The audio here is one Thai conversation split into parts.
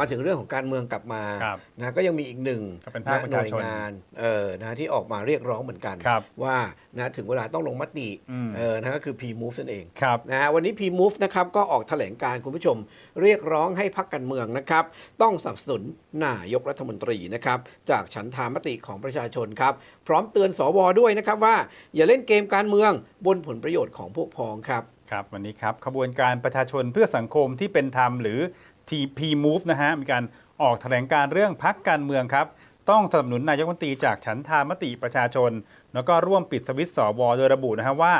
มาถึงเรื่องของการเมืองกลับมาครับนะก็ยังมีอีกหนึ่งก็เป็นภาคประชาชนหน่วยงานเออนะที่ออกมาเรียกร้องเหมือนกัน ครับว่านะถึงเวลาต้องลงมติอืม เออนะก็คือ P-Move นั่นเอง ครับ นะฮะวันนี้ P-Move นะครับก็ออกแถลงการคุณผู้ชม เรียกร้องให้พักการเมืองนะครับ ต้องสนับสนุนนายกรัฐมนตรีนะครับ จากฉันทามติของประชาชนครับ พร้อมเตือนสวด้วยนะครับว่า อย่าเล่นเกมการเมืองบนผลประโยชน์ของพวกพ้องครับ ครับวันนี้ครับขบวนการประชาชนเพื่อสังคมที่เป็นธรรมหรือ TP Move นะฮะมีการออกแถลงการเรื่องพักการเมืองครับ ต้องสนับสนุนนายกรัฐมนตรีจากฉันทามติประชาชน แล้วก็ร่วมปิดสวิตช์สวโดยระบุนะฮะว่า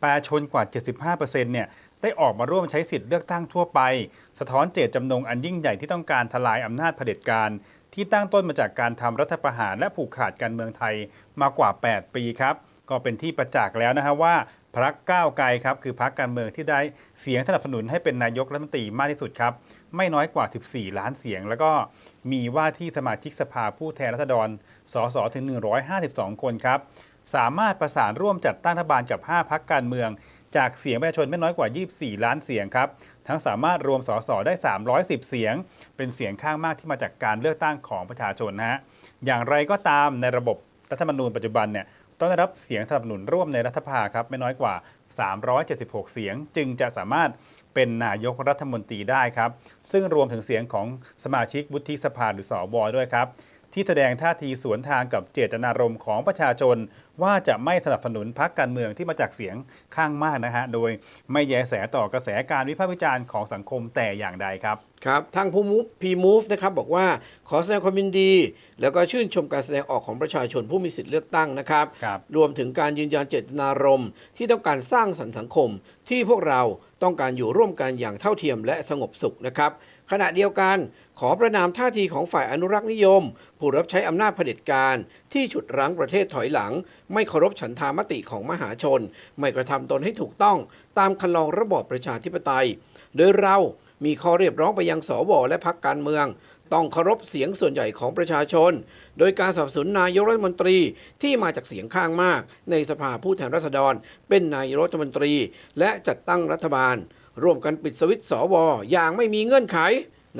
ประชาชนกว่า 75%เนี่ยได้ออกมาร่วมใช้สิทธิ์เลือกตั้งทั่วไป สะท้อนเจตจำนงอันยิ่งใหญ่ที่ต้องการทลายอำนาจเผด็จการ ที่ตั้งต้นมาจากการทำรัฐประหารและผูกขาดการเมืองไทยมากว่า 8 ปีครับ ก็เป็นที่ประจักษ์แล้วนะฮะว่าพรรคก้าวไกลครับคือพรรคการเมืองที่ได้เสียงสนับสนุนให้เป็นนายกรัฐมนตรีมากที่สุดครับ ไม่น้อยกว่า 14 ล้านเสียง แล้วก็มีว่าที่สมาชิกสภาผู้แทนราษฎร สสถึง 152 คนครับ สามารถประสานร่วมจัดตั้งรัฐบาลกับ 5พักการเมือง จากเสียงประชาชนไม่น้อยกว่า 24 ล้านเสียงครับ ทั้งสามารถรวมสสได้ 310 เสียง เป็นเสียงข้างมากที่มาจากการเลือกตั้งของประชาชนนะฮะอย่างไรก็ตามในระบบรัฐธรรมนูญปัจจุบันเนี่ย ต้องได้รับเสียงสนับสนุนร่วมในรัฐสภาครับไม่น้อยกว่า 376 เสียง จึงจะสามารถเป็นนายกรัฐมนตรีได้ครับ ซึ่งรวมถึงเสียงของสมาชิกวุฒิสภาหรือสอวด้วยครับ ที่แสดงท่าทีสวนทางกับเจตนารมณ์ของประชาชน ว่าจะไม่สนับสนุนพรรคการเมืองที่มาจากเสียงข้างมากนะฮะ โดยไม่แยแสต่อกระแสการวิพากษ์วิจารณ์ของสังคมแต่อย่างใดครับ ครับ ทางผู้มูฟพีมูฟนะครับบอกว่าขอแสดงความยินดี แล้วก็ชื่นชมการแสดงออกของประชาชนผู้มีสิทธิ์เลือกตั้งนะครับครับรวมถึงการยืนยันเจตนารมณ์ที่ต้องการสร้างสรรค์สังคม ที่พวกเราต้องการอยู่ร่วมกันอย่างเท่าเทียมและสงบสุขนะครับขณะเดียวกัน ขอประนามท่าทีของฝ่ายอนุรักษ์นิยม ผู้รับใช้อำนาจเผด็จการ ที่ฉุดรั้งประเทศถอยหลัง ไม่เคารพฉันทามติของมหาชน ไม่กระทำตนให้ถูกต้องตามคันลองระบอบประชาธิปไตย โดยเรามีข้อเรียกร้องไปยังสวและพักการเมือง ต้องเคารพเสียงส่วนใหญ่ของประชาชน โดยการสนับสนุนนายกรัฐมนตรีที่มาจากเสียงข้างมาก ในสภาผู้แทนราษฎร เป็นนายกรัฐมนตรี และจัดตั้งรัฐบาล ร่วมกันปิดสวิตสวอย่างไม่มีเงื่อนไข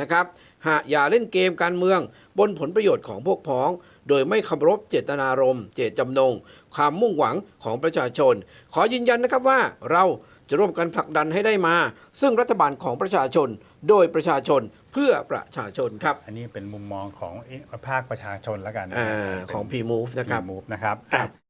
นะครับ หากอย่าเล่นเกมการเมือง บนผลประโยชน์ของพวกพ้อง โดยไม่เคารพเจตนารมณ์ เจตจำนง ความมุ่งหวังของประชาชน ขอยืนยันนะครับว่าเราจะร่วมกันผลักดันให้ได้มา ซึ่งรัฐบาลของประชาชน โดยประชาชนเพื่อประชาชนครับ อันนี้เป็นมุมมองของเอ๊ะภาคประชาชนแล้วกันนะอาฮะของ P-Move นะครับมูฟนะครับ ครับอะ